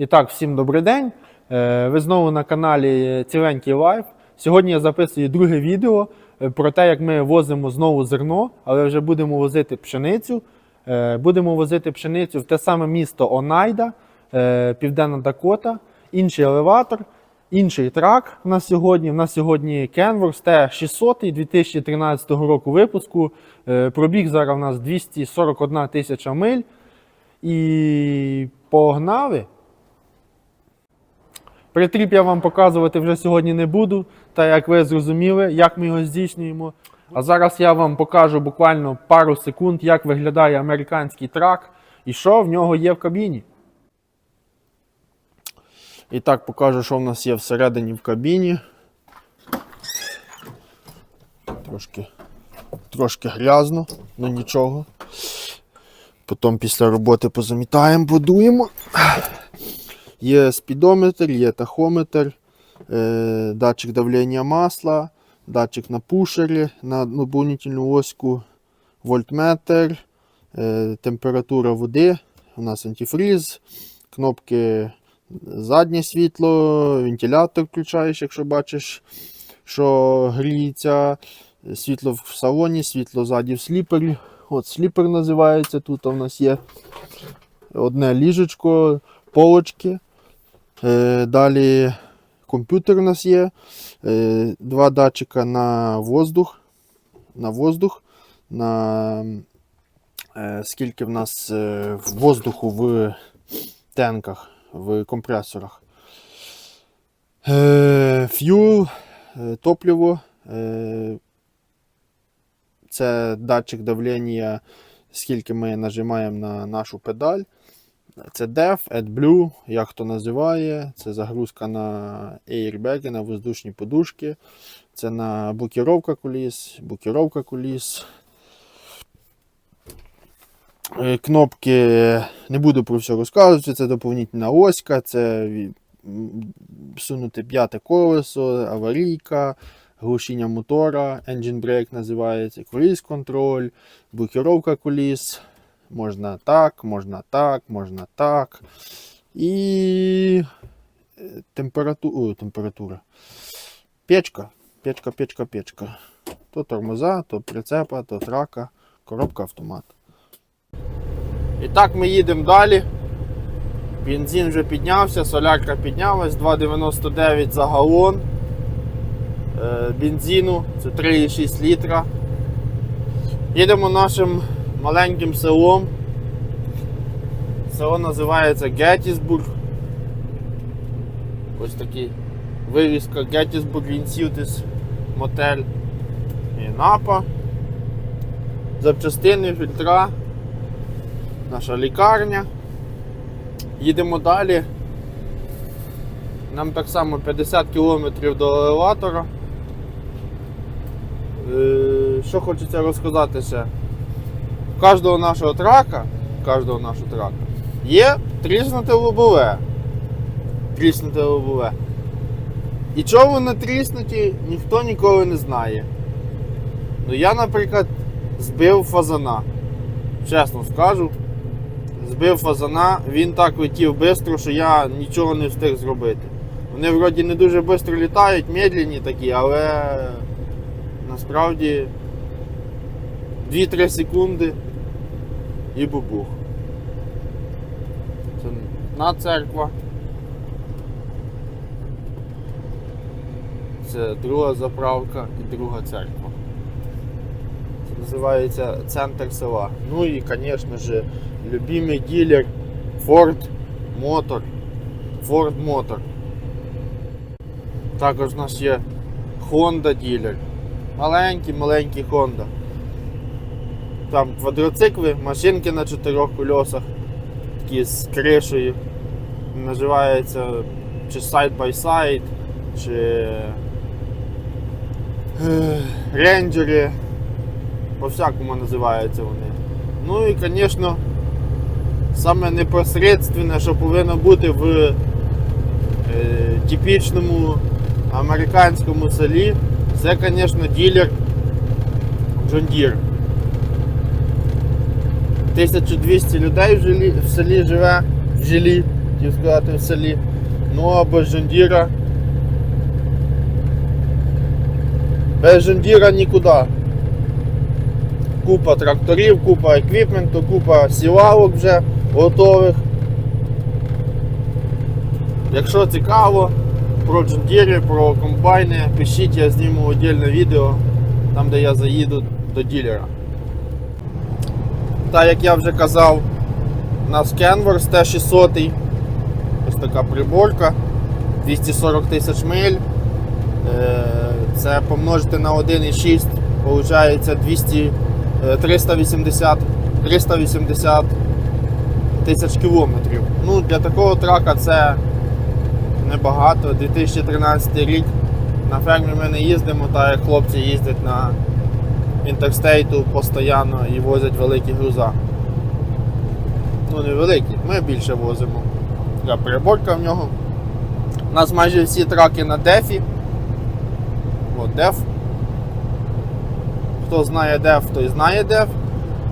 І так, всім добрий день. Е, Ви знову на каналі Ціленький Лайф. Сьогодні я записую друге відео е, про те, як ми возимо знову зерно, але вже будемо возити пшеницю. Е, Будемо возити пшеницю в те саме місто Онайда, Південна Дакота, інший елеватор, інший трак у нас сьогодні. У нас сьогодні Kenworth T600 2013 року випуску. Пробіг зараз у нас 241 тисяча миль. І погнали. Притріп я вам показувати вже сьогодні не буду, та як ви зрозуміли, як ми його здійснюємо. А зараз я вам покажу буквально пару секунд, як виглядає американський трак і що в нього є в кабіні. І так покажу, що в нас є всередині в кабіні. Трошки, трошки грязно, ну нічого. Потім після роботи позамітаємо, будуємо. Є спідометр, є тахометр, е, датчик давлення масла, датчик на пушері, на наповнительну оську, вольтметр, е, температура води, у нас антифріз, кнопки заднє світло, вентилятор включаєш, якщо бачиш, що гріється, світло в салоні, світло ззаді в сліпері. От сліпер називається. Тут у нас є одне ліжечко, полочки. Е, далі комп'ютер у нас є. Е, два датчика на воздух. На воздух. На е, скільки в нас воздуху в тенках, в компресорах. Ф'юл, топливо. Це датчик давлення, скільки ми нажимаємо на нашу педаль. Це DEF, AdBlue, як хто називає. Це загрузка на airbag, на воздушні подушки. Це на блокіровка коліс, блокіровка коліс. Е, Кнопки не буду про все розказувати. Це доповнительна оська, це сунути п'яте колесо, аварійка, глушіння мотора, engine brake називається, круїз контроль, блокіровка коліс. Можна так, можна так, можна так. І температура. температура. Печка. Печка, печка, печка. То тормоза, то прицепа, то трака, коробка автомат. І так ми їдемо далі. Бензин вже піднявся, солярка піднялась, 2,99 за галон. Е, Бензину це 3,6 літра. Їдемо нашим маленьким селом. Село називається Геттісбург. Ось такий вивіска Геттісбург Інсютис мотель і Напа. Запчастини, фільтра. Наша лікарня. Їдемо далі. Нам так само 50 км до елеватора. Е, Що хочеться розказати ще? У кожного нашого трака, кожного нашого трака є тріснуте лобове. Тріснуте лобове. І чого вони тріснуті, ніхто ніколи не знає. Ну я, наприклад, збив фазана. Чесно скажу. Збив фазана, він так летів швидко, що я нічого не встиг зробити. Вони вроді не дуже швидко літають, медленні такі, але насправді 2-3 секунди і бубух. Це одна церква. Це друга заправка і друга церква. Це називається центр села. Ну і, звісно ж, любимий дилер Ford Motor. Ford Motor. Також у нас є Honda дилер. Маленький, маленький Honda. Там квадроцикли, машинки на чотирьох колесах, такі з кришею. Називається чи side by side, чи е, рейнджери. По-всякому називаються вони. Ну і, звісно, саме непосередственне, що повинно бути в е, типічному американському селі, це, звісно, ділер Deere. 1200 людей в, жилі, в селі живе в жилі. хотів сказати в селі. Ну а без жондіра. Без жондіра нікуди. Купа тракторів, купа еквіпменту, купа сівалок вже готових. Якщо цікаво про джундіри, про комбайни, пишіть, я зніму окреме відео, там де я заїду до ділера. Та як я вже казав, у нас Canvas T600, ось така приборка, 240 тисяч миль. Е, Це помножити на 1,6, виходить 200, е, 380, 380 тисяч кілометрів. Ну, для такого трака це небагато. 2013 рік на фермі ми не їздимо, так як хлопці їздять на інтерстейту постійно і возять великі груза. Ну не великі, ми більше возимо. Така переборка в нього. У нас майже всі траки на дефі. От деф. Хто знає деф, той знає деф,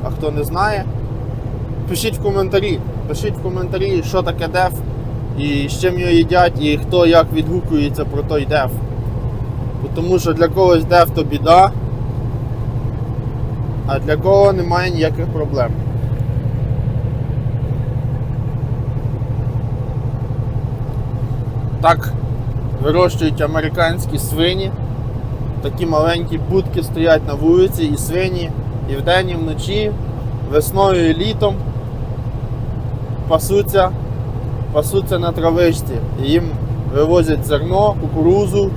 а хто не знає, пишіть в коментарі. Пишіть в коментарі, що таке деф, і з чим його їдять, і хто як відгукується про той деф. Тому що для когось деф то біда, а для кого немає ніяких проблем. Так вирощують американські свині. Такі маленькі будки стоять на вулиці і свині і вдень, і вночі, весною і літом пасуться, пасуться на травичці. І їм вивозять зерно, кукурузу.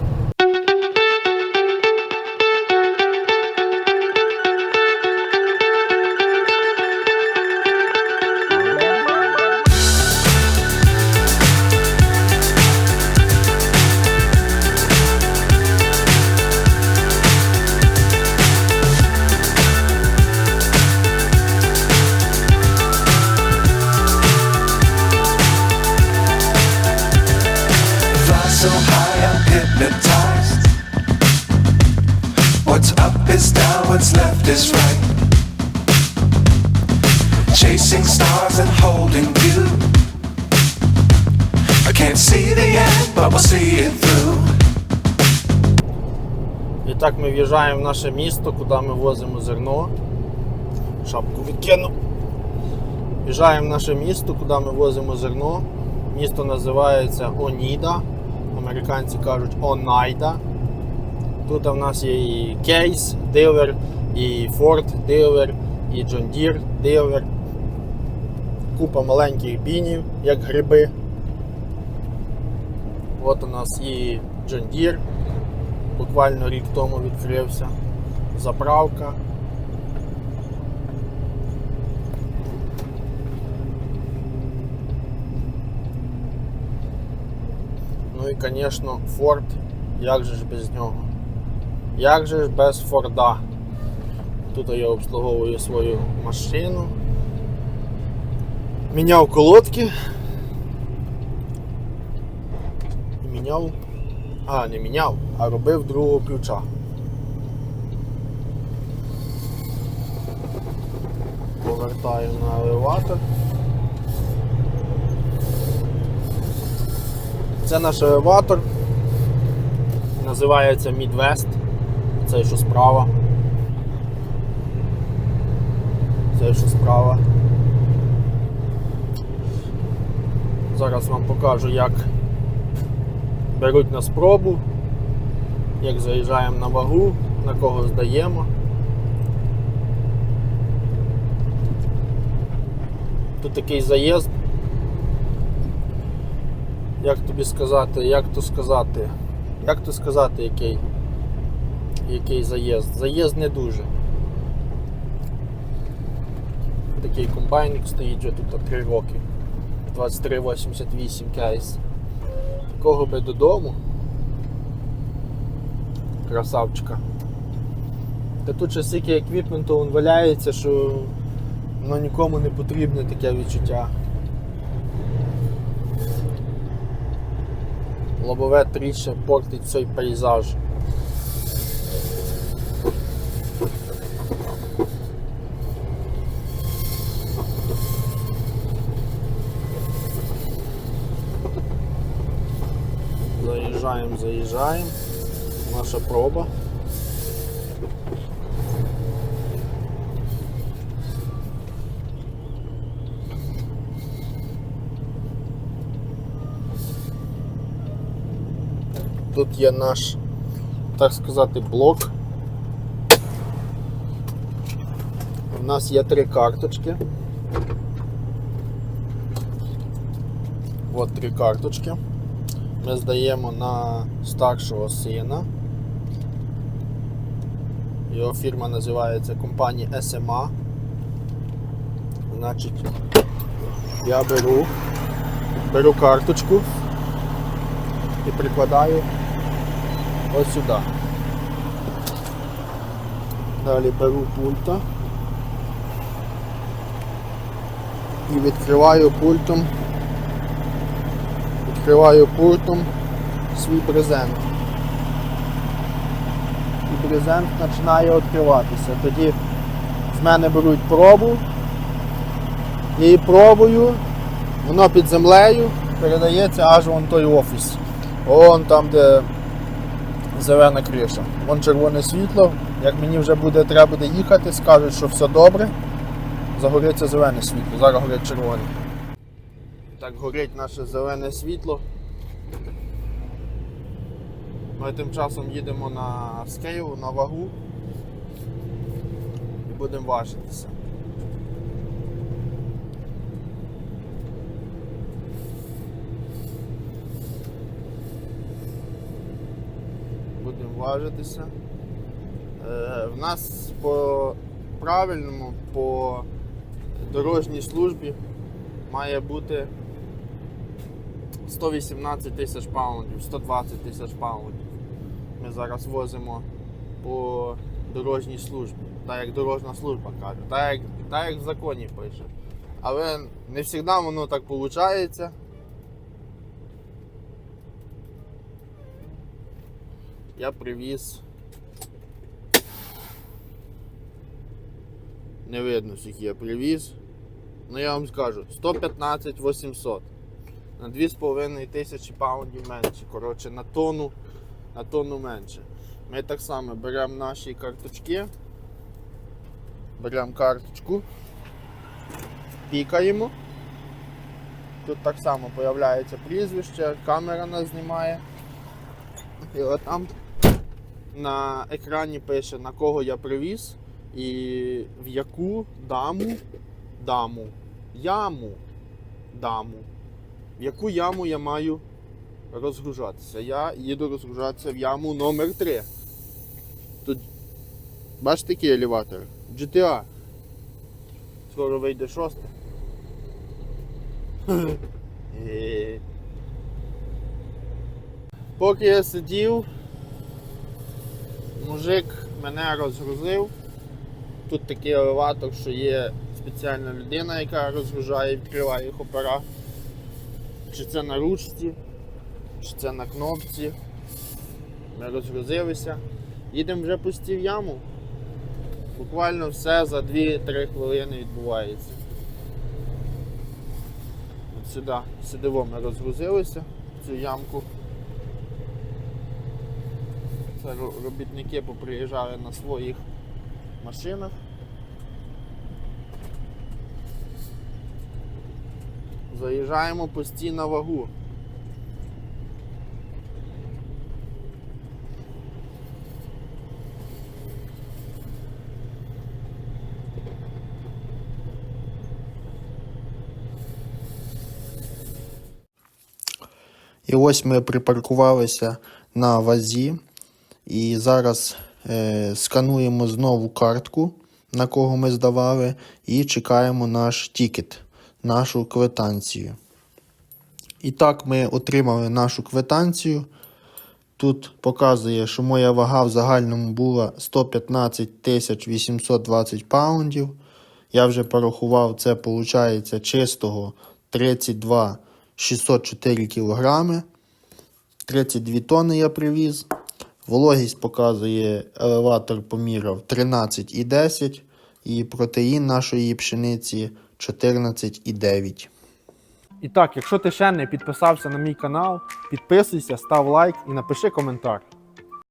We'll see it. І так ми в'їжджаємо в наше місто, куди ми возимо зерно. Шапку відкину. В'їжджаємо в наше місто, куди ми возимо зерно. Місто називається Оніда. Американці кажуть Онайда. Тут в нас є і Кейс дилер, і Ford дилер, і Deere дилер. Купа маленьких бінів, як гриби. От у нас і John Deere буквально рік тому відкрився. Заправка. Ну і, звісно, Ford. Як же ж без нього? Як же ж без Форда? Тут я обслуговую свою машину. Міняв колодки. І Міняв. А, не міняв, а робив другого ключа. Повертаю на елеватор. Це наш елеватор. Називається Midwest. Це що справа. Це що справа. Зараз вам покажу, як беруть на спробу, як заїжджаємо на вагу, на кого здаємо. Тут такий заїзд. Як тобі сказати, як то сказати? Як то сказати, який, який заїзд? Заїзд не дуже. Такий комбайник стоїть вже тут 3 роки. 2388 кейс. Такого би додому. Красавчика. Та тут ще стільки еквіпменту він валяється, що ну, нікому не потрібне таке відчуття. Лобове тріще портить цей пейзаж. Заїжджаємо, заїжджаємо. Наша проба. Тут є наш, так сказати, блок. У нас є три карточки. От три карточки. Ми здаємо на старшого сина. Його фірма називається компанія SMA. Значить, я беру, беру карточку і прикладаю ось сюди. Далі беру пульта і відкриваю пультом відкриваю пультом свій брезент. І брезент починає відкриватися. Тоді з мене беруть пробу і пробою, воно під землею передається аж вон той офіс. Вон там, де зелена криша. Вон червоне світло. Як мені вже буде, треба буде їхати, скажуть, що все добре. Загориться зелене світло, зараз горить червоне. Так горить наше зелене світло. Ми тим часом їдемо на скейл, на вагу і будемо важитися. Будемо важитися. Е, в нас по правильному, по дорожній службі має бути 118 тисяч паундів, 120 тисяч паундів. Ми зараз возимо по дорожній службі, так як дорожня служба каже, так як, так як в законі пише. Але не завжди воно так виходить. Я привіз. Не видно, скільки я привіз. Ну я вам скажу, 115 800. На 2,5 тисячі паундів менше. Коротше, на тонну, на тонну менше. Ми так само беремо наші карточки. Беремо карточку, пікаємо. Тут так само з'являється прізвище, камера нас знімає. І от там на екрані пише, на кого я привіз і в яку даму, даму, яму, даму, в яку яму я маю розгружатися. Я їду розгружатися в яму номер 3 Тут бачите який елеватор? GTA. Скоро вийде шосте. Поки я сидів, мужик мене розгрузив. Тут такий елеватор, що є спеціальна людина, яка розгружає і відкриває хопера. Чи це на ручці, чи це на кнопці. Ми розгрузилися. Їдемо вже пусті в яму. Буквально все за 2-3 хвилини відбувається. От сюди, сюди ми розгрузилися в цю ямку. Це робітники поприїжджали на своїх машинах. Заїжджаємо постійно вагу. І ось ми припаркувалися на вазі. І зараз е, скануємо знову картку, на кого ми здавали, і чекаємо наш тікет, нашу квитанцію. І так ми отримали нашу квитанцію. Тут показує, що моя вага в загальному була 115 820 паундів. Я вже порахував, це виходить чистого 32 604 кілограми. 32 тонни я привіз. Вологість показує елеватор поміряв 13,10 і протеїн нашої пшениці 14,9. І так, якщо ти ще не підписався на мій канал, підписуйся, став лайк і напиши коментар.